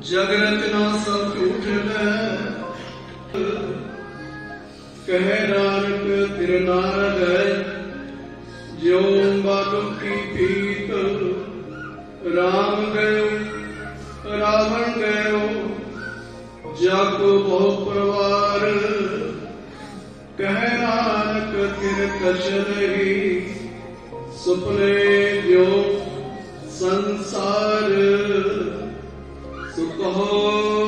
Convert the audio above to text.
ਜਗ ਰਚਨਾ ਸਭ ਝੂਠ ਹੈ। ਕਹਿ ਨਾਨਕ, ਤਿਰ ਨਾਰਦ ਹੈ। ਜਿਉ ਬਾਲੁ ਕੀ ਪੀਤ, ਰਾਮ ਗਇਓ, ਰਾਵਣ ਗਇਓ, ਜਗ ਬਹੁ ਪਰਵਾਰ। ਕਹਿ ਨਾਨਕ ਤਿਰ ਕਛ ਨਹੀਂ ਸੁਪਨੇ ਜੋ ਸੰਸਾਰ। सुख हो